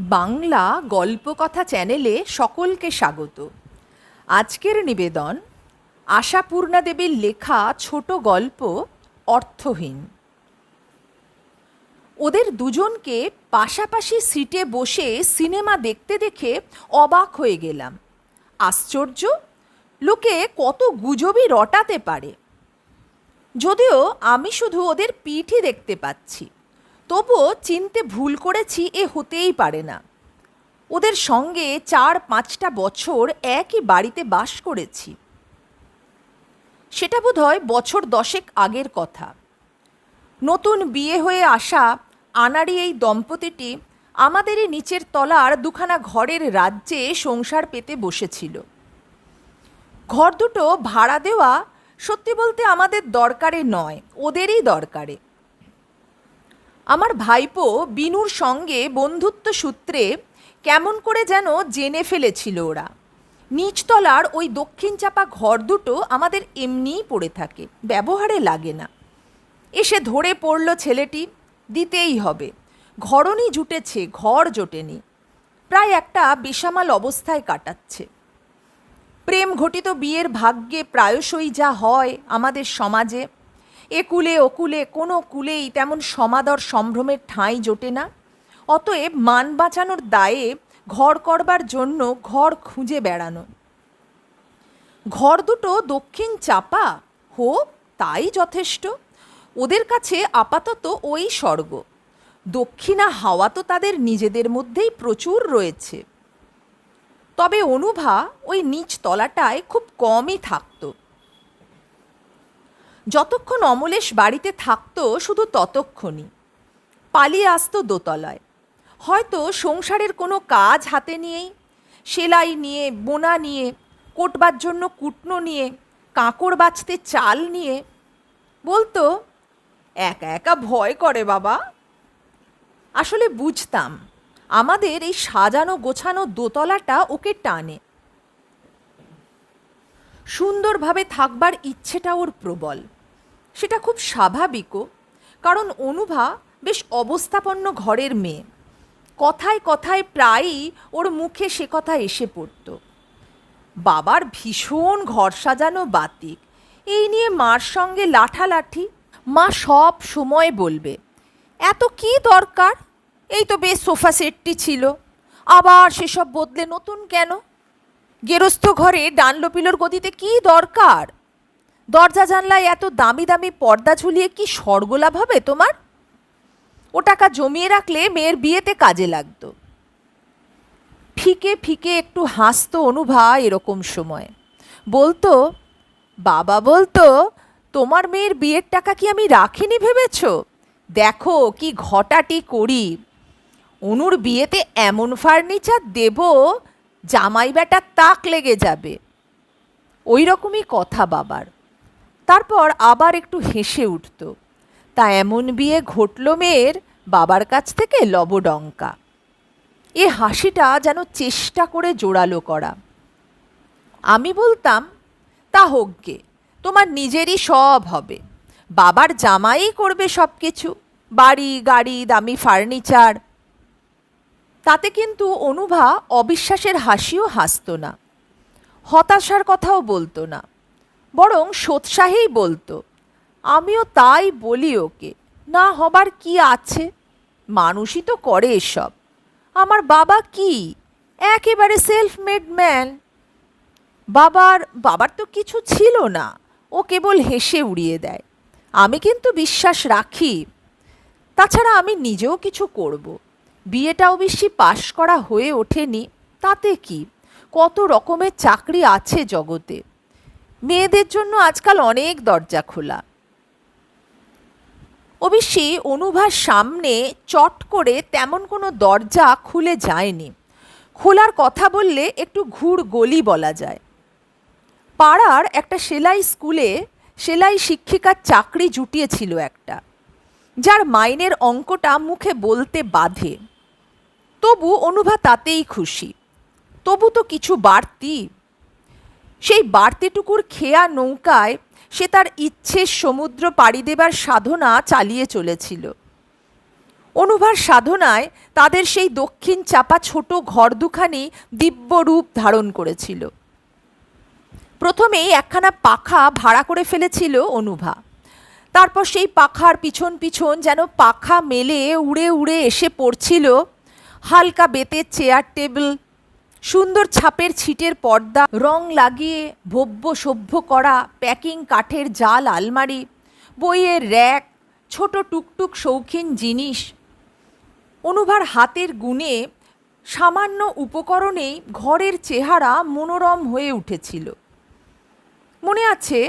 বাংলা গল্পকথা চ্যানেলে সকলকে স্বাগত। আজকের নিবেদন, আশাপূর্ণা দেবীর লেখা ছোট গল্প অর্থহীন। ওদের দুজনকে পাশাপাশি সিটে বসে সিনেমা দেখতে দেখে অবাক হয়ে গেলাম। আশ্চর্য, লোকে কত গুজবই রটাতে পারে। যদিও আমি শুধু ওদের পিঠই দেখতে পাচ্ছি। তবুও চিনতে ভুল করেছি এ হতেই পারে না। ওদের সঙ্গে চার পাঁচটা বছর একই বাড়িতে বাস করেছি। সেটা বোধহয় বছর দশেক আগের কথা। নতুন বিয়ে হয়ে আসা আনাড়ি এই দম্পতিটি আমাদেরই নিচের তলার দুখানা ঘরের রাজ্যে সংসার পেতে বসেছিল। ঘর দুটো ভাড়া দেওয়া সত্যি বলতে আমাদের দরকারে নয়, ওদেরই দরকারে। আমার ভাইপো বিনুর সঙ্গে বন্ধুত্ব সূত্রে কেমন করে যেন জেনে ফেলেছিল ওরা। নিচতলার ওই দক্ষিণ চাপা ঘর দুটো আমাদের এমনিই পড়ে থাকে, ব্যবহারে লাগে না। এসে ধরে পড়ল ছেলেটি, দিতেই হবে। ঘরণই জুটেছে, ঘর জোটেনি। প্রায় একটা বেসামাল অবস্থায় কাটাচ্ছে। প্রেম ঘটিত বিয়ের ভাগ্যে প্রায়শই যা হয় আমাদের সমাজে এ কুলে ওকুলে কোনো কুলেই তেমন সমাদর সম্ভ্রমের ঠাঁই জোটে না। অতএব মান বাঁচানোর দায়ে ঘর করবার জন্য ঘর খুঁজে বেড়ানো। ঘর দুটো দক্ষিণ চাপা হোক তাই যথেষ্ট। ওদের কাছে আপাতত ওই স্বর্গ। দক্ষিণা হাওয়া তো তাদের নিজেদের মধ্যেই প্রচুর রয়েছে। তবে অনুভা ওই নিচ তলাটায় খুব কমই থাকতো। যতক্ষণ অমলেশ বাড়িতে থাকতো, শুধু ততক্ষণই। পালিয়ে আসতো দোতলায়। হয়তো সংসারের কোনো কাজ হাতে নিয়েই, সেলাই নিয়ে, বোনা নিয়ে, কোটবার জন্য কুটনো নিয়ে, কাঁকড় বাছতে চাল নিয়ে। বলতো, একা একা ভয় করে বাবা। আসলে বুঝতাম, আমাদের এই সাজানো গোছানো দোতলাটা ওকে টানে। সুন্দরভাবে থাকবার ইচ্ছেটা ওর প্রবল। সেটা খুব স্বাভাবিকও, কারণ অনুভা বেশ অবস্থাপন্ন ঘরের মেয়ে। কথায় কথায় প্রায়ই ওর মুখে সে কথা এসে পড়ত। বাবার ভীষণ ঘর সাজানো বাতিক। এই নিয়ে মার সঙ্গে লাঠালাঠি, মা সব সময় বলবে, এত কি দরকার? এই তো বেশ সোফা সেটটি ছিল। আবার সেসব বদলে নতুন কেন? গেরস্থ ঘরে ডানলোপিলোর গদিতে কি দরকার? দরজা জানলায় এত দামি দামি পর্দা ঝুলিয়ে কি স্বর্গলাভ হবে তোমার? ও টাকা জমিয়ে রাখলে মেয়ের বিয়েতে কাজে লাগতো। ফিকে ফিকে একটু হাসতো অনুভা এরকম সময়। বলতো, বাবা বলতো, তোমার মেয়ের বিয়ের টাকা কি আমি রাখিনি ভেবেছ? দেখো কি ঘটাটি করি। অনুর বিয়েতে এমন ফার্নিচার দেব জামাই বেটা তাক লেগে যাবে। ওই রকমই কথা বাবার। তারপর আবার একটু হেসে উঠত। তা এমন বিয়ে ঘটল মেয়ের বাবার কাছ থেকে লবডঙ্কা। এ হাসিটা যেন চেষ্টা করে জোরালো করা। আমি বলতাম, তা হোক গে, তোমার নিজেরই সব হবে। বাবার জামাই করবে সব কিছু বাড়ি, গাড়ি, দামি ফার্নিচার। তাতে কিন্তু অনুভা অবিশ্বাসের হাসিও হাসত না। হতাশার কথাও বলতো না। বরং সোৎসাহেই বলতো, আমিও তাই বলি ওকে, না হবার কি আছে? মানুষই তো করে এসব। আমার বাবা কি? একেবারে সেলফ মেড ম্যান বাবার বাবার তো কিছু ছিল না, ও কেবল হেসে উড়িয়ে দেয়। আমি কিন্তু বিশ্বাস রাখি। তাছাড়া আমি নিজেও কিছু করব। বিয়েটাও বেশি পাশ করা হয়ে ওঠেনি, তাতে কি? কত রকমের চাকরি আছে জগতে। মেয়েদের জন্য আজকাল অনেক দরজা খোলা। অবশ্যই অনুভার সামনে চট করে তেমন কোনো দরজা খুলে যায়নি। খোলার কথা বললে একটু ঘুর গলি বলা যায়। পাড়ার একটা সেলাই স্কুলে সেলাই শিক্ষিকার চাকরি জুটিয়েছিল একটা, যার মাইনের অঙ্কটা মুখে বলতে বাধে। তবু অনুভা তাতেই খুশি। তবু তো কিছু বাড়তি সেই বাড়তিটুকুর খেয়া নৌকায় সে তার ইচ্ছের সমুদ্র পাড়ি দেবার সাধনা চালিয়ে চলেছিল। অনুভার সাধনায় তাদের সেই দক্ষিণ চাপা ছোট ঘর দুখানি দিব্য রূপ ধারণ করেছিল। প্রথমেই একখানা পাখা ভাড়া করে ফেলেছিল অনুভা। তারপর সেই পাখার পিছন পিছন যেন পাখা মেলে উড়ে উড়ে এসে পড়ছিল হালকা বেতের চেয়ার টেবিল সুন্দর ছাপের ছিটের পর্দা, রং লাগিয়ে ভব্য সভ্য করা প্যাকিং কাঠের জাল আলমারি, বইয়ের র্যাক, ছোট টুকটুক শৌখিন জিনিস। অনুভার হাতের গুণে সামান্য উপকরণেই ঘরের চেহারা মনোরম হয়ে উঠেছিল। মনে আছে,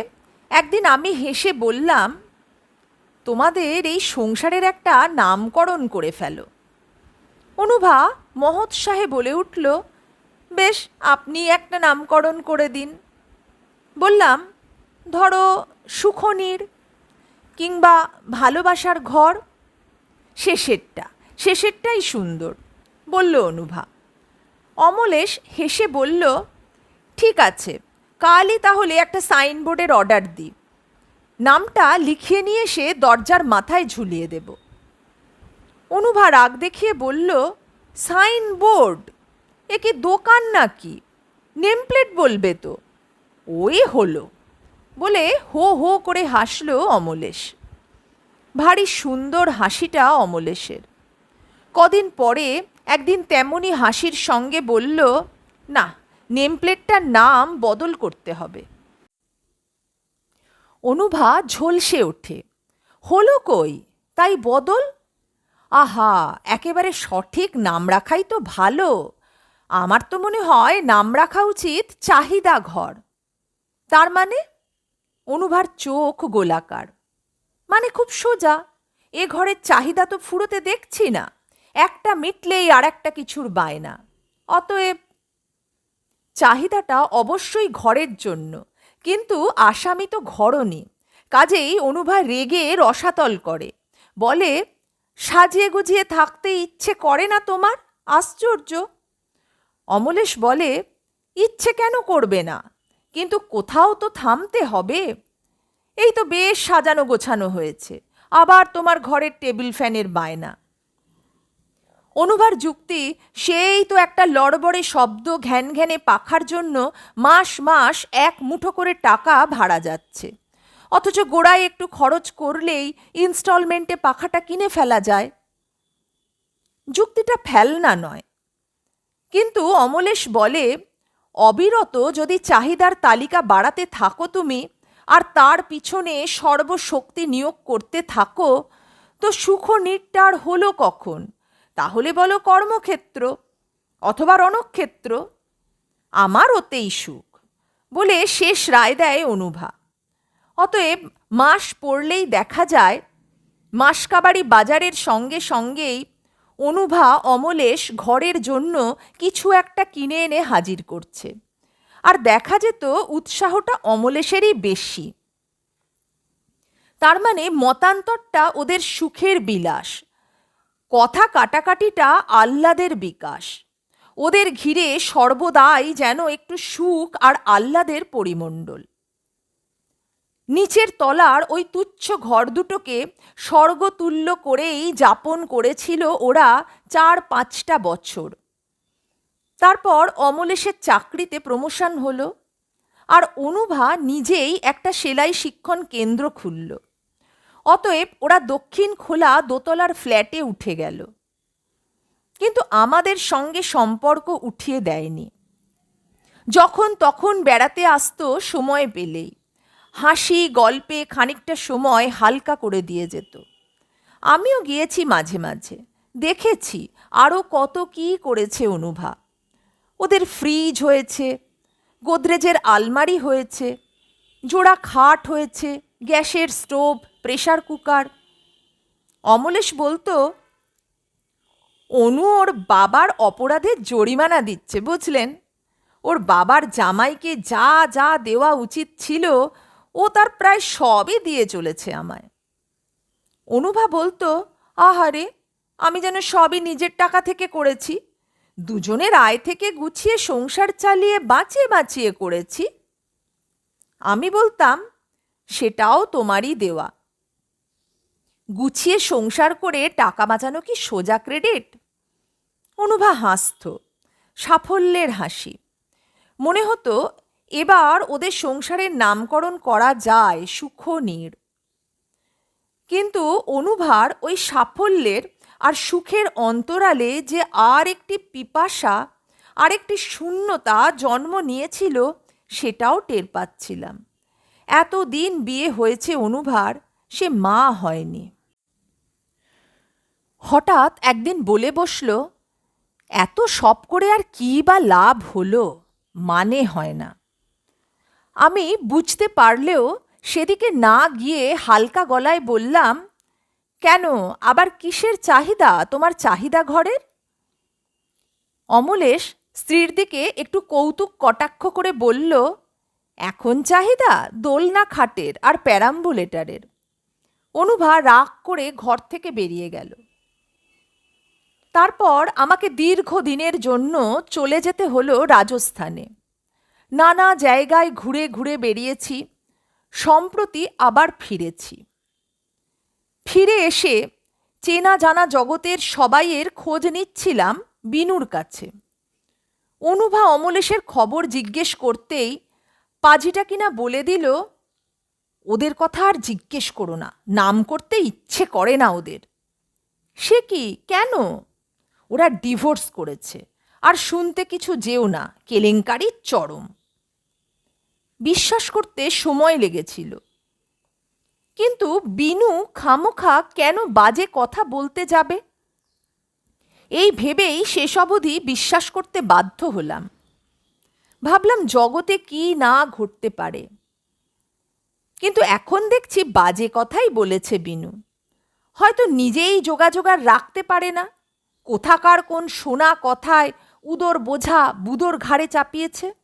একদিন আমি হেসে বললাম, তোমাদের এই সংসারের একটা নামকরণ করে ফেলো। অনুভা মহোৎসাহে বলে উঠল বেশ, আপনি একটা নামকরণ করে দিন। বললাম, ধরো সুখনির কিংবা ভালোবাসার ঘর, শেষেরটা, শেষেরটাই সুন্দর, বলল অনুভা। অমলেশ হেসে বলল, ঠিক আছে, কালই তাহলে একটা সাইনবোর্ডের অর্ডার দিই। নামটা লিখিয়ে নিয়ে এসে দরজার মাথায় ঝুলিয়ে দেব। অনুভা রাগ দেখিয়ে বলল, সাইনবোর্ড? এ কি দোকান নাকি? নেমপ্লেট বলবে তো। ওই হলো। বলে হো হো করে হাসলো অমলেশ। ভারী সুন্দর হাসিটা অমলেশের। কদিন পরে একদিন তেমনি হাসির সঙ্গে বলল, না, নেমপ্লেটটার নাম বদল করতে হবে। অনুভা ঝলসে ওঠে। হলো কই? তাই বদল? আহা, একেবারে সঠিক নাম রাখাই তো ভালো। আমার তো মনে হয় নাম রাখা উচিত চাহিদা ঘর। তার মানে অনুভার চোখ গোলাকার। মানে খুব সোজা। এ ঘরের চাহিদা তো ফুরোতে দেখছি না। একটা মিটলেই আর একটা কিছুর বায়না। অতএব চাহিদাটা অবশ্যই ঘরের জন্য। কিন্তু আসামি তো ঘরনি কাজেই অনুভা রেগে রসাতল করে। বলে, সাজিয়ে গুজিয়ে থাকতে ইচ্ছে করে না তোমার? আশ্চর্য! অমলেশ বলে, ইচ্ছে কেন করবে না? কিন্তু কোথাও তো থামতে হবে। এই তো বেশ সাজানো গোছানো হয়েছে। আবার তোমার ঘরের টেবিল ফ্যানের বায়না। অনুভার যুক্তি, সেই তো একটা লড়বড়ে শব্দ ঘ্যান ঘ্যানে পাখার জন্য মাস মাস এক মুঠো করে টাকা ভাড়া যাচ্ছে। অথচ গোড়ায় একটু খরচ করলেই ইনস্টলমেন্টে পাখাটা কিনে ফেলা যায়। যুক্তিটা ফেলনা নয়। কিন্তু অমলেশ বলে, অবিরত যদি চাহিদার তালিকা বাড়াতে থাকো তুমি, আর তার পিছনে সর্বশক্তি নিয়োগ করতে থাকো, তো সুখ নির্টার হলো কখন? তাহলে বলো কর্মক্ষেত্র অথবা রণক্ষেত্র। আমার ওতেই সুখ। বলে শেষ রায় দেয় অনুভা। অতএব মাস পড়লেই দেখা যায়, মাসকাবাড়ি বাজারের সঙ্গে সঙ্গেই অনুভা অমলেশ ঘরের জন্য কিছু একটা কিনে এনে হাজির করছে। আর দেখা যেত উৎসাহটা অমলেশেরই বেশি। তার মানে মতান্তরটা ওদের সুখের বিলাস। কথা কাটাকাটিটা আহ্লাদের বিকাশ। ওদের ঘিরে সর্বদাই যেন একটু সুখ আর আহ্লাদের পরিমণ্ডল। নিচের তলার ওই তুচ্ছ ঘর দুটোকে স্বর্গতুল্য করেই যাপন করেছিল ওরা চার পাঁচটা বছর। তারপর অমলেশের চাকরিতে প্রমোশন হলো আর অনুভা নিজেই একটা সেলাই শিক্ষণ কেন্দ্র খুলল। অতএব ওরা দক্ষিণ খোলা দোতলার ফ্ল্যাটে উঠে গেল। কিন্তু আমাদের সঙ্গে সম্পর্ক উঠিয়ে দেয়নি। যখন তখন বেড়াতে আসতো সময় পেলেই। হাসি, গল্পে খানিকটা সময় হালকা করে দিয়ে যেত। আমিও গিয়েছি মাঝে মাঝে। দেখেছি আরও কত কী করেছে অনুভা। ওদের ফ্রিজ হয়েছে, গোদরেজের আলমারি হয়েছে, জোড়া খাট হয়েছে, গ্যাসের স্টোভ প্রেশার কুকার। অমলেশ বলতো, অনু ওর বাবার অপরাধের জরিমানা দিচ্ছে, বুঝলেন? ওর বাবার জামাইকে যা যা দেওয়া উচিত ছিল ও তার প্রায় সবই দিয়ে চলেছে আমায়। অনুভা বলতো, আহারে, আমি যেন সবই নিজের টাকা থেকে করেছি। দুজনের আয় থেকে গুছিয়ে সংসার চালিয়ে বাঁচিয়ে বাঁচিয়ে করেছি। আমি বলতাম, সেটাও তোমারই দেওয়া। গুছিয়ে সংসার করে টাকা বাঁচানো কি সোজা ক্রেডিট? অনুভা হাসত, সাফল্যের হাসি। মনে হতো এবার ওদের সংসারের নামকরণ করা যায় সুখনীর কিন্তু অনুভার ওই সাফল্যের আর সুখের অন্তরালে যে আর একটি পিপাসা, আর একটি শূন্যতা জন্ম নিয়েছিল, সেটাও টের পাচ্ছিলাম। এতদিন বিয়ে হয়েছে অনুভার, সে মা হয়নি। হঠাৎ একদিন বলে বসল, এত সব করে আর কী বা লাভ হলো? মানে হয় না। আমি বুঝতে পারলেও সেদিকে না গিয়ে হালকা গলায় বললাম, কেন? আবার কিসের চাহিদা? তোমার চাহিদা ঘরের? অমলেশ স্ত্রীর দিকে একটু কৌতুক কটাক্ষ করে বলল, এখন চাহিদা দোলনা খাটের আর প্যারাম্বুলেটারের। অনুভা রাগ করে ঘর থেকে বেরিয়ে গেল। তারপর আমাকে দীর্ঘ দিনের জন্য চলে যেতে হলো রাজস্থানে। নানা জায়গায় ঘুরে ঘুরে বেরিয়েছি, সম্প্রতি আবার ফিরেছি। ফিরে এসে চেনা জানা জগতের সবাইয়ের খোঁজ নিচ্ছিলাম বিনুর কাছে। অনুভা অমলেশের খবর জিজ্ঞেস করতেই পাজিটা কিনা বলে দিল, ওদের কথা আর জিজ্ঞেস করো না, নাম করতে ইচ্ছে করে না ওদের। সে কি? কেন? ওরা ডিভোর্স করেছে, আর শুনতে কিছু যেও না কেলেঙ্কারি চরম। বিশ্বাস করতে সময় লেগেছিল। কিন্তু বিনু খামোখা কেন বাজে কথা বলতে যাবে? এই ভেবেই শেষ অবধি বিশ্বাস করতে বাধ্য হলাম। ভাবলাম জগতে কি না ঘটতে পারে। কিন্তু এখন দেখছি বাজে কথাই বলেছে বিনু। হয়তো নিজেই যোগাযোগ আর রাখতে পারে না। কোথাকার কোন শোনা কথায় উদর বোঝা বুদর ঘাড়ে চাপিয়েছে।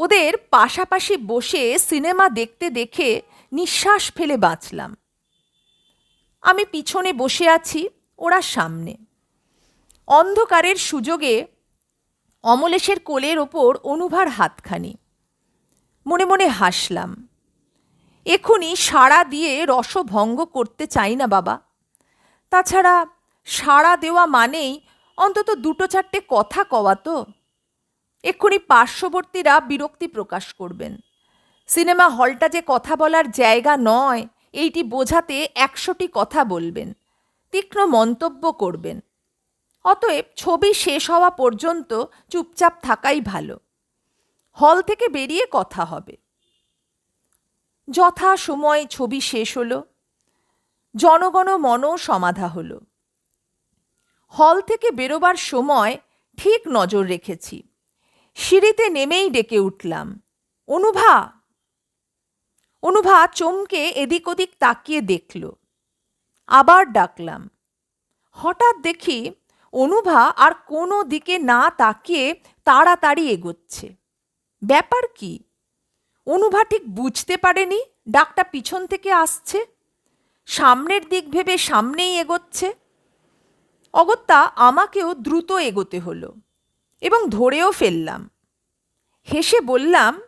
ওদের পাশাপাশি বসে সিনেমা দেখতে দেখে নিঃশ্বাস ফেলে বাঁচলাম। আমি পিছনে বসে আছি, ওরা সামনে। অন্ধকারের সুযোগে অমলেশের কোলের ওপর অনুভার হাতখানি। মনে মনে হাসলাম। এখনই সাড়া দিয়ে রসভঙ্গ করতে চাই না বাবা। তাছাড়া সাড়া দেওয়া মানেই অন্তত দুটো চারটে কথা কওয়া তো। এক্ষুনি পার্শ্ববর্তীরা বিরক্তি প্রকাশ করবেন। সিনেমা হলটা যে কথা বলার জায়গা নয়, এইটি বোঝাতে একশোটি কথা বলবেন, তীক্ষ্ণ মন্তব্য করবেন। অতএব ছবি শেষ হওয়া পর্যন্ত চুপচাপ থাকাই ভালো। হল থেকে বেরিয়ে কথা হবে। যথা সময় ছবি শেষ হলো, জনগণ মনও সমাধা হলো। হল থেকে বেরোবার সময় ঠিক নজর রেখেছি। সিঁড়িতে নেমেই ডেকে উঠলাম। অনুভা! অনুভা চমকে এদিক ওদিক তাকিয়ে দেখল। আবার ডাকলাম। হঠাৎ দেখি অনুভা আর কোনো দিকে না তাকিয়ে তাড়াতাড়ি এগোচ্ছে। ব্যাপার কি? অনুভা ঠিক বুঝতে পারেনি ডাকটা পিছন থেকে আসছে। সামনের দিক ভেবে সামনেই এগোচ্ছে। অগত্যা আমাকেও দ্রুত এগোতে হলো। এবং ধরেও ফেললাম। হেসে বললাম,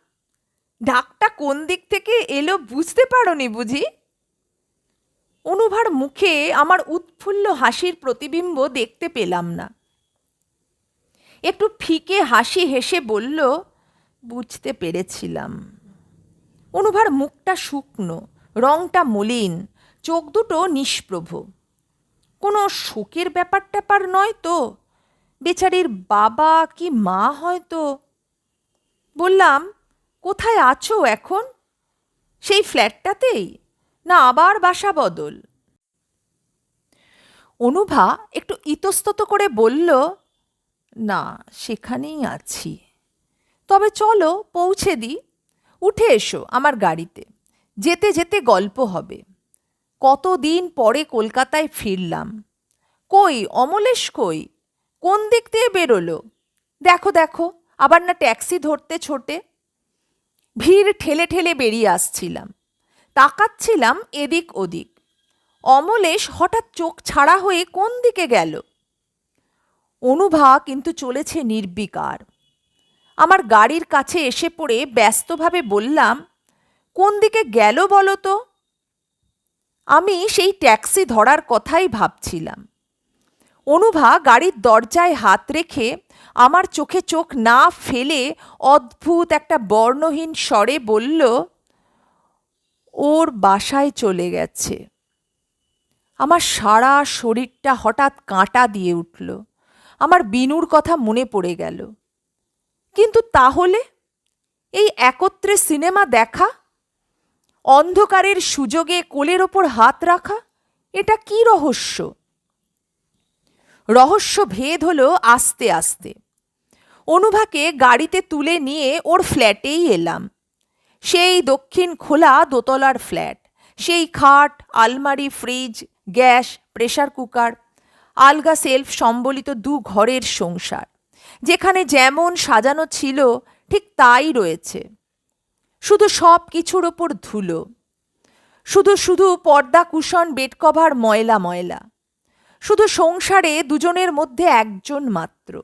ডাকটা কোন দিক থেকে এলো বুঝতে পারোনি বুঝি? অনুভার মুখে আমার উৎফুল্ল হাসির প্রতিবিম্ব দেখতে পেলাম না। একটু ফিকে হাসি হেসে বলল, বুঝতে পেরেছিলাম। অনুভার মুখটা শুকনো, রংটা মলিন, চোখ দুটো নিষ্প্রভ। কোনো শোকের ব্যাপার ট্যাপার নয় তো? বেচারির বাবা কি মা হয়তো? বললাম, কোথায় আছো এখন? সেই ফ্ল্যাটটাতেই? না আবার বাসা বদল। অনুভা একটু ইতস্তত করে বলল, না, সেখানেই আছি। তবে চলো, পৌঁছে দিই। উঠে এসো আমার গাড়িতে। যেতে যেতে গল্প হবে। কতদিন পরে কলকাতায় ফিরলাম। কই, অমলেশ কই? কোন দিক দিয়ে বেরোলো? দেখো দেখো, আবার না ট্যাক্সি ধরতে ছোটে। ভিড় ঠেলে ঠেলে বেরিয়ে আসছিলাম। তাকাচ্ছিলাম এদিক ওদিক। অমলেশ হঠাৎ চোখ ছাড়া হয়ে কোন দিকে গেল? অনুভা কিন্তু চলেছে নির্বিকার। আমার গাড়ির কাছে এসে পড়ে ব্যস্তভাবে বললাম, কোন দিকে গেল বলো তো? আমি সেই ট্যাক্সি ধরার কথাই ভাবছিলাম। অনুভা গাড়ির দরজায় হাত রেখে আমার চোখে চোখ না ফেলে অদ্ভুত একটা বর্ণহীন স্বরে বলল, ওর বাসায় চলে গেছে। আমার সারা শরীরটা হঠাৎ কাঁটা দিয়ে উঠল। আমার বিনুর কথা মনে পড়ে গেল। কিন্তু তাহলে? এই একত্রে সিনেমা দেখা? অন্ধকারের সুযোগে কোলের ওপর হাত রাখা? এটা কি রহস্য? রহস্য ভেদ হলো আস্তে আস্তে। অনুভাকে গাড়িতে তুলে নিয়ে ওর ফ্ল্যাটেই এলাম। সেই দক্ষিণ খোলা দোতলার ফ্ল্যাট। সেই খাট, আলমারি, ফ্রিজ, গ্যাস, প্রেসার কুকার, আলগা সেলফ সম্বলিত দু ঘরের সংসার। যেখানে যেমন সাজানো ছিল, ঠিক তাই রয়েছে। শুধু সব কিছুর ওপর ধুলো। শুধু শুধু পর্দা, কুশন, বেড কভার, ময়লা ময়লা। শুধু সংসারে দুজনের মধ্যে একজন মাত্র।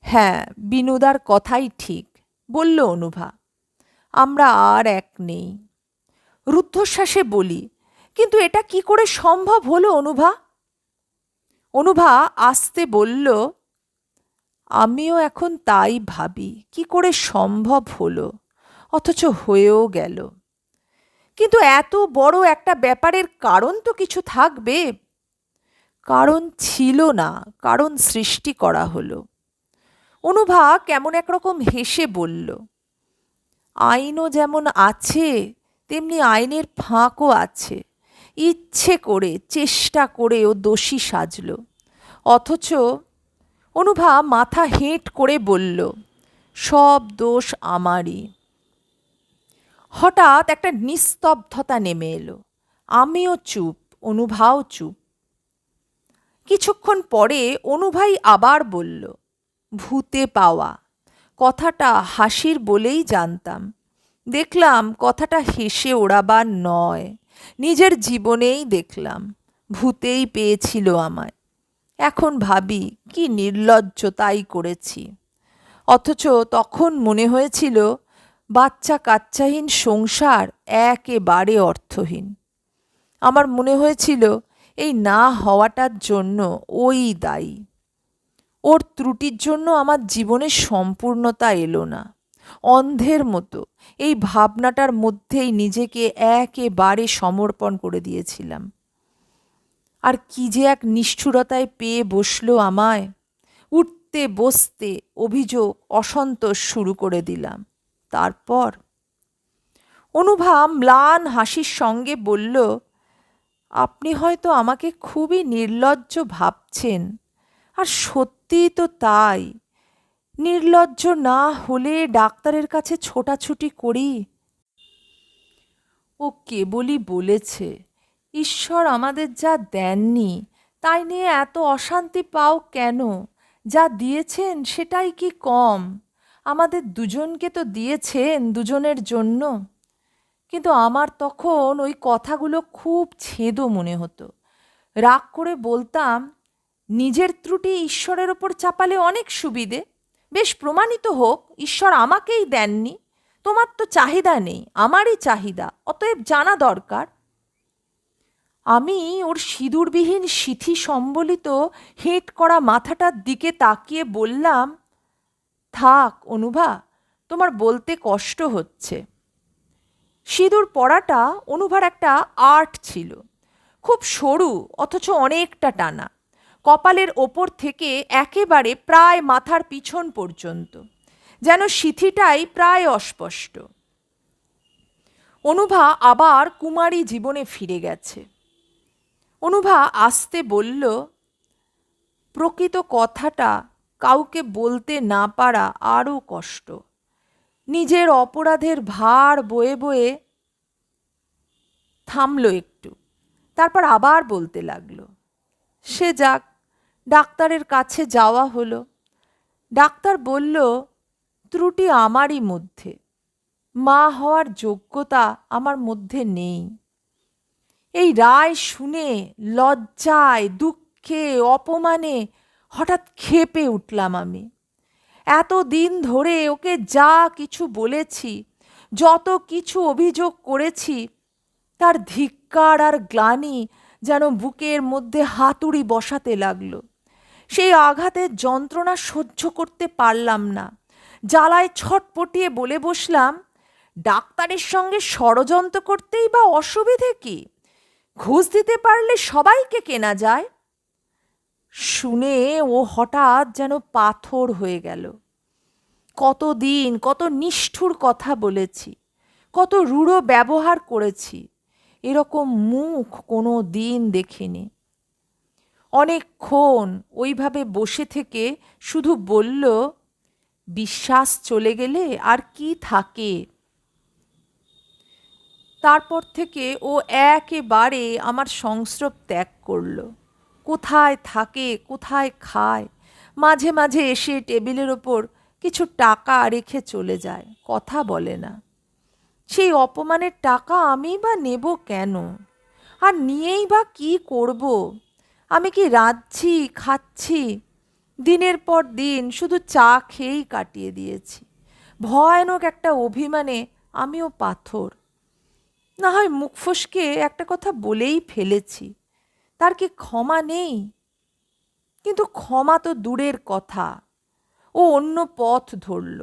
হ্যাঁ বিনুদার কথাই ঠিক, বলল অনুভা। আমরা আর এক নেই। রুদ্ধশ্বাসে বলি, কিন্তু এটা কি করে সম্ভব হলো অনুভা? অনুভা আসতে বলল, আমিও এখন তাই ভাবি, কি করে সম্ভব হলো, অথচ হয়েও গেল। কিন্তু এত বড় একটা ব্যাপারের কারণ তো কিছু থাকবে কারণ ছিল না, কারণ সৃষ্টি করা হলো। অনুভা কেমন একরকম হেসে বলল, আইনও যেমন আছে, তেমনি আইনের ফাঁকও আছে। ইচ্ছে করে, চেষ্টা করে ও দোষী সাজল। অথচ অনুভা মাথা হেঁট করে বলল, সব দোষ আমারই। হঠাৎ একটা নিস্তব্ধতা নেমে এলো। আমিও চুপ, অনুভাও চুপ। কিছুক্ষণ পরে অনুভাই আবার বলল, ভূতে পাওয়া। কথাটা হাসির বলেই জানতাম। দেখলাম কথাটা হেসে ওড়াবার নয়। নিজের জীবনেই দেখলাম। ভূতেই পেয়েছিল আমায়। এখন ভাবি, কি নির্লজ্জ তাই করেছি। অথচ তখন মনে হয়েছিল, বাচ্চা কাচ্চাহীন সংসার একেবারে অর্থহীন। আমার মনে হয়েছিল এই না হওয়াটার জন্য ওই দায়ী। ওর ত্রুটির জন্য আমার জীবনে সম্পূর্ণতা এলো না। অন্ধের মতো এই ভাবনাটার মধ্যেই নিজেকে একেবারে সমর্পণ করে দিয়েছিলাম। আর কি যে এক নিষ্ঠুরতায় পেয়ে বসল আমায়, উঠতে বসতে অভিযোগ অসন্তোষ শুরু করে দিলাম। তারপর অনুভা ম্লান হাসির সঙ্গে বলল আপনি হয়তো আমাকে খুবই নির্লজ্জ ভাবছেন। আর সত্যিই তো তাই। নির্লজ্জ না হলে ডাক্তারের কাছে ছোটাছুটি করি। ও কেবলই বলেছে, ঈশ্বর আমাদের যা দেননি, তাই নিয়ে এত অশান্তি পাও কেন? যা দিয়েছেন সেটাই কি কম? আমাদের দুজনকে তো দিয়েছেন দুজনের জন্য। কিন্তু আমার তখন ওই কথাগুলো খুব ছেদো মনে হতো। রাগ করে বলতাম, নিজের ত্রুটি ঈশ্বরের ওপর চাপালে অনেক সুবিধে। বেশ প্রমাণিত হোক, ঈশ্বর আমাকেই দেননি। তোমার তো চাহিদা নেই, আমারই চাহিদা, অতএব জানা দরকার। আমি ওর সিঁদুরবিহীন সিথি সম্বলিত হেঁট করা মাথাটার দিকে তাকিয়ে বললাম, থাক অনুভা, তোমার বলতে কষ্ট হচ্ছে। সিঁদুর পরাটা অনুভার একটা আর্ট ছিল। খুব সরু, অথচ অনেকটা টানা। কপালের ওপর থেকে একেবারে প্রায় মাথার পিছন পর্যন্ত। যেন সিথিটাই প্রায় অস্পষ্ট। অনুভা আবার কুমারী জীবনে ফিরে গেছে। অনুভা আসতে বলল, প্রকৃত কথাটা কাউকে বলতে না পারা আরও কষ্ট। নিজের অপরাধের ভার বয়ে বয়ে থামল একটু। তারপর আবার বলতে লাগল, সে যাক, ডাক্তারের কাছে যাওয়া হলো। ডাক্তার বলল, ত্রুটি আমারই মধ্যে। মা হওয়ার যোগ্যতা আমার মধ্যে নেই। এই রায় শুনে, লজ্জায়, দুঃখে, অপমানে হঠাৎ খেপে উঠলাম আমি। এত দিন ধরে ওকে যা কিছু বলেছি, যত কিছু অভিযোগ করেছি, তার ধিক্কার আর গ্লানি যেন বুকের মধ্যে হাতুড়ি বসাতে লাগল। সেই আঘাতের যন্ত্রণা সহ্য করতে পারলাম না। জ্বালায় ছটপটিয়ে বলে বসলাম, ডাক্তারের সঙ্গে ষড়যন্ত্র করতেই বা অসুবিধে কি? ঘুষ দিতে পারলে সবাইকে কেনা যায়। শুনে ও হঠাৎ যেন পাথর হয়ে গেল। কত দিন, কত নিষ্ঠুর কথা বলেছি, কত রূঢ় ব্যবহার করেছি, এরকম মুখ কোনো দিন দেখিনি। অনেকক্ষণ ওইভাবে বসে থেকে শুধু বলল, বিশ্বাস চলে গেলে আর কি থাকে? তারপর থেকে ও একেবারে আমার সংস্রব ত্যাগ করল। কোথায় থাকে, কোথায় খায়, মাঝে মাঝে এসে টেবিলের ওপর কিছু টাকা রেখে চলে যায়, কথা বলে না। সেই অপমানের টাকা আমি বা নেব কেন? আর নিয়েই বা কি করব? আমি কি রাঁধছি, খাচ্ছি? দিনের পর দিন শুধু চা খেয়েই কাটিয়ে দিয়েছি। ভয়ানক একটা অভিমানে আমিও পাথর। না হয় মুখ ফসকে একটা কথা বলেই ফেলেছি। তার কি ক্ষমা নেই? কিন্তু ক্ষমা তো দূরের কথা। ও অন্য পথ ধরল,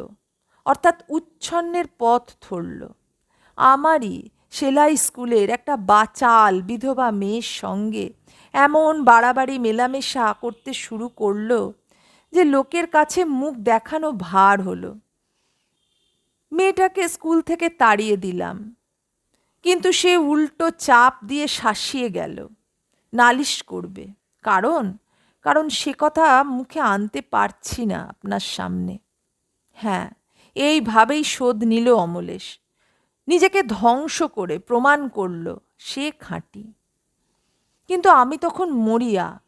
অর্থাৎ উচ্ছন্নের পথ ধরল। আমারই সেলাই স্কুলের একটা বাচাল বিধবা মেয়ের সঙ্গে এমন বাড়াবাড়ি মেলামেশা করতে শুরু করল যে লোকের কাছে মুখ দেখানো ভার হলো। মেয়েটাকে স্কুল থেকে তাড়িয়ে দিলাম, কিন্তু সে উল্টো চাপ দিয়ে শাসিয়ে গেল। নালিশ করবে। কারণ কারণ সে কথা মুখে আনতে পারছি না আপনার সামনে। হ্যাঁ এইভাবেই শোধ নিল অমলেশ। নিজেকে ধ্বংস করে প্রমাণ করল সে খাঁটি। কিন্তু আমি তখন মরিয়া।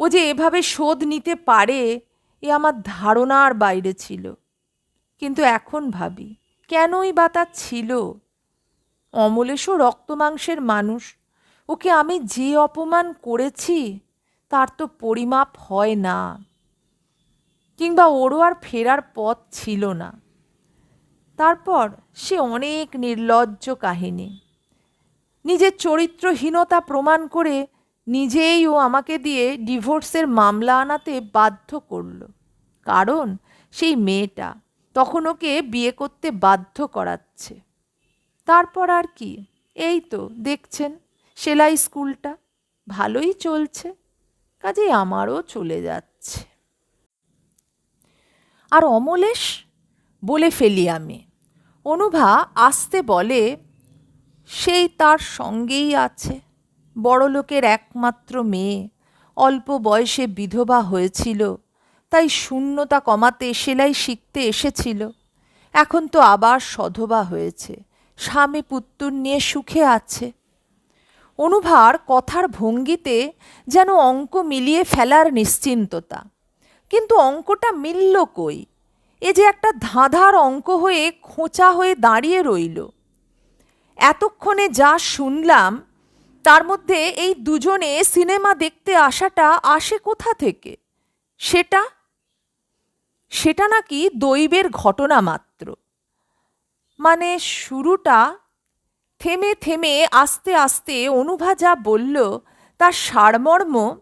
ও যে এভাবে শোধ নিতে পারে, এ আমার ধারণার বাইরে ছিল। কিন্তু এখন ভাবি, কেনই বা তা ছিল? অমলেশও রক্তমাংসের মানুষ। ওকে আমি যে অপমান করেছি, তার তো পরিমাপ হয় না। কিংবা ওরও আর ফেরার পথ ছিল না। তারপর সে অনেক নির্লজ্জ কাহিনী। নিজের চরিত্রহীনতা প্রমাণ করে নিজেই ও আমাকে দিয়ে ডিভোর্সের মামলা আনাতে বাধ্য করল। কারণ সেই মেয়েটা তখন ওকে বিয়ে করতে বাধ্য করাচ্ছে। তারপর আর কি? এই তো, দেখছেন। সেলাই স্কুলটা ভালোই চলছে, কাজেই আমারও চলে যাচ্ছে। আর অমলেশ বলে ফেলি আমি, অনুভা আসতে বলে, সেই তার সঙ্গেই আছে, বড়লোকের একমাত্র মেয়ে, অল্প বয়সে বিধবা হয়েছিল, তাই শূন্যতা কমাতে সেলাই শিখতে এসেছিল, এখন তো আবার সধবা হয়েছে, স্বামী পুত্তুর নিয়ে সুখে আছে। অনুভার কথার ভঙ্গিতে যেন অঙ্ক মিলিয়ে ফেলার নিশ্চিন্ততা। কিন্তু অঙ্কটা মিলল কই? এ যে একটা ধাঁধার অঙ্ক হয়ে খোঁচা হয়ে দাঁড়িয়ে রইল। এতক্ষণে যা শুনলাম, তার মধ্যে এই দুজনে সিনেমা দেখতে আসাটা আসে কোথা থেকে? সেটা? সেটা নাকি দৈবের ঘটনা মাত্র। মানে শুরুটা থেমে থেমে আস্তে আস্তে অনুভা যা বলল, তার সারমর্ম,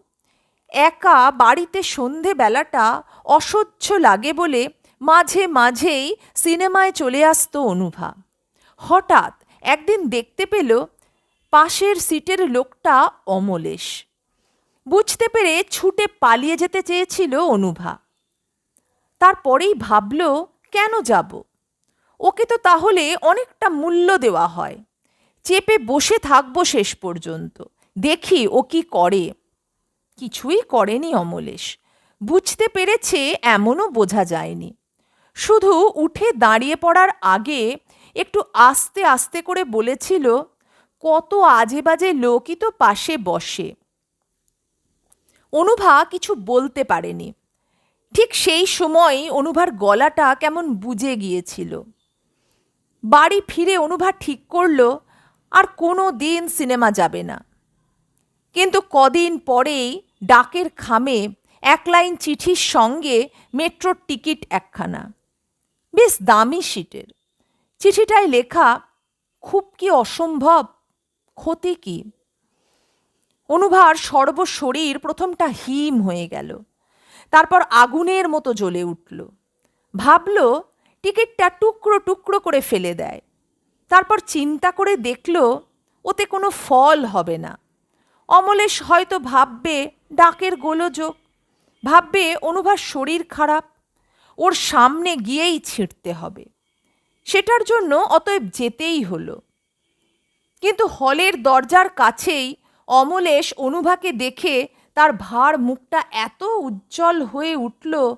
একা বাড়িতে সন্ধেবেলাটা অসহ্য লাগে বলে মাঝে মাঝেই সিনেমায় চলে আসতো অনুভা। হঠাৎ একদিন দেখতে পেল পাশের সিটের লোকটা অমলেশ। বুঝতে পেরে ছুটে পালিয়ে যেতে চেয়েছিল অনুভা। তারপরেই ভাবল, কেন যাব? ওকে তো তাহলে অনেকটা মূল্য দেওয়া হয়। চেপে বসে থাকব শেষ পর্যন্ত। দেখি ও কি করে। কিছুই করেনি অমলেশ। বুঝতে পেরেছে এমনও বোঝা যায়নি। শুধু উঠে দাঁড়িয়ে পড়ার আগে একটু আস্তে আস্তে করে বলেছিল, কত আজে বাজে লোকই তো পাশে বসে। অনুভা কিছু বলতে পারেনি। ঠিক সেই সময় অনুভার গলাটা কেমন বুঝে গিয়েছিল। বাড়ি ফিরে অনুভা ঠিক করল আর কোনো দিন সিনেমা যাবে না। কিন্তু কদিন পরেই ডাকের খামে এক লাইন চিঠির সঙ্গে মেট্রোর টিকিট একখানা। বেশ দামি সিটের। চিঠিটায় লেখা, খুব কি অসম্ভব? ক্ষতি কি? অনুভার সর্বশরীর প্রথমটা হিম হয়ে গেল। তারপর আগুনের মতো জ্বলে উঠল। ভাবল, টিকিটটা টুকরো টুকরো করে ফেলে দেয়। তারপর চিন্তা করে দেখল ওতে কোনো ফল হবে না। অমলেশ হয়তো ভাববে ডাকের গোলযোগ, ভাববে অনুভার শরীর খারাপ, ওর সামনে গিয়েই ছিঁড়তে হবে। সেটার জন্য অতএব যেতেই হলো। কিন্তু হলের দরজার কাছেই অমলেশ অনুভাকে দেখে তার ভার মুখটা এত উজ্জ্বল হয়ে উঠল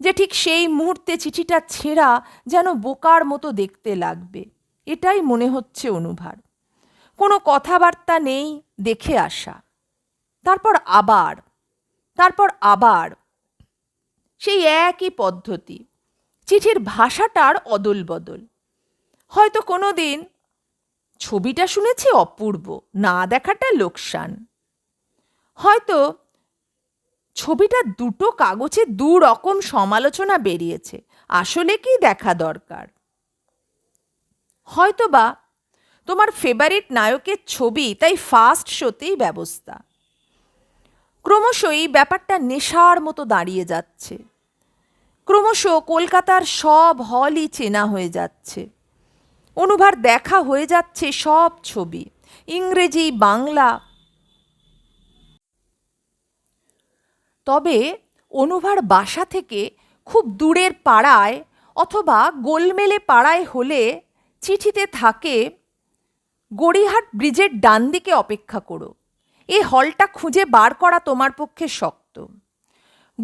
যে ঠিক সেই মুহূর্তে চিঠিটা ছেঁড়া যেন বোকার মতো দেখতে লাগবে। এটাই মনে হচ্ছে অনুভার। কোনো কথাবার্তা নেই, দেখে আসা। তারপর আবার তারপর আবার। সেই একই পদ্ধতি। চিঠির ভাষাটার অদল বদল। হয়তো কোনো দিন, ছবিটা শুনেছি অপূর্ব, না দেখাটা লোকসান। হয়তো ছবিটা দুটো কাগজে দু রকম সমালোচনা বেরিয়েছে, আসলে কি দেখা দরকার? হয়তোবা তোমার ফেভারিট নায়কের ছবি, তাই ফার্স্ট শোতেই ব্যবস্থা। ক্রমশই ব্যাপারটা নেশার মতো দাঁড়িয়ে যাচ্ছে। ক্রমশ কলকাতার সব হলই চেনা হয়ে যাচ্ছে। অনুভার দেখা হয়ে যাচ্ছে সব ছবি, ইংরেজি, বাংলা। তবে অনুভার বাসা থেকে খুব দূরের পাড়ায় অথবা গোলমেলে পাড়ায় হলে চিঠিতে থাকে গড়িহাট ব্রিজের ডান দিকে অপেক্ষা করো। এ হলটা খুঁজে বার করা তোমার পক্ষে শক্ত।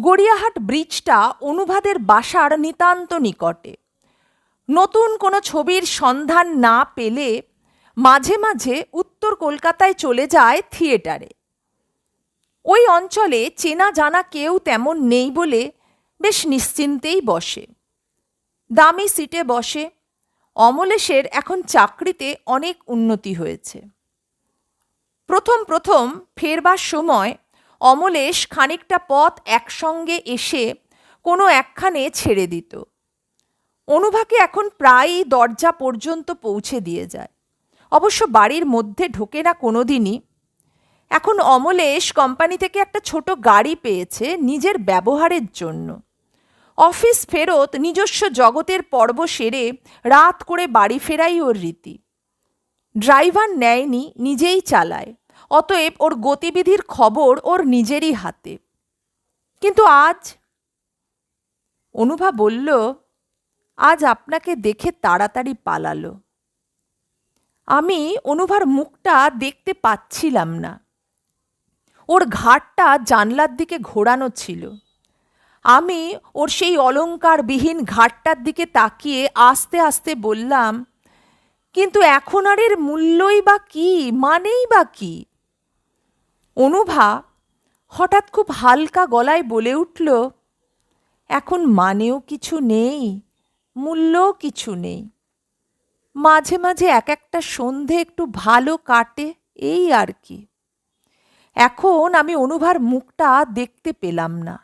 গড়িয়াহাট ব্রিজটা অনুভাদের বাসার নিতান্ত নিকটে। নতুন কোনো ছবির সন্ধান না পেলে মাঝে মাঝে উত্তর কলকাতায় চলে যায় থিয়েটারে। ওই অঞ্চলে চেনা জানা কেউ তেমন নেই বলে বেশ নিশ্চিন্তেই বসে। দামি সিটে বসে। অমলেশের এখন চাকরিতে অনেক উন্নতি হয়েছে। প্রথম প্রথম ফেরবার সময় অমলেশ খানিকটা পথ একসঙ্গে এসে কোনো একখানে ছেড়ে দিত। অনুভাকে এখন প্রায়ই দরজা পর্যন্ত পৌঁছে দিয়ে যায়। অবশ্য বাড়ির মধ্যে ঢোকে না কোনো দিনই এখন অমলেশ কোম্পানি থেকে একটা ছোট গাড়ি পেয়েছে নিজের ব্যবহারের জন্য। অফিস ফেরত নিজস্ব জগতের পর্ব সেরে রাত করে বাড়ি ফেরাই ওর রীতি। ড্রাইভার নেয়নি নিজেই চালায়। অতএব ওর গতিবিধির খবর ওর নিজেরই হাতে। কিন্তু আজ অনুভা বলল, আজ আপনাকে দেখে তাড়াতাড়ি পালালো। আমি অনুভার মুখটা দেখতে পাচ্ছিলাম না। ওর ঘাটটা জানলার দিকে ঘোরানো ছিল। আমি ওর সেই অলঙ্কারবিহীন ঘাটটার দিকে তাকিয়ে আস্তে আস্তে বললাম, কিন্তু এখন আর এর মূল্যই বা কী? মানেই বা কী? অনুভা হঠাৎ খুব হালকা গলায় বলে উঠল, এখন মানেও কিছু নেই, মূল্যও কিছু নেই। মাঝে মাঝে এক একটা সন্ধে একটু ভালো কাটে, এই আর কি। এখন আমি অনুভার মুখটা দেখতে পেলাম না।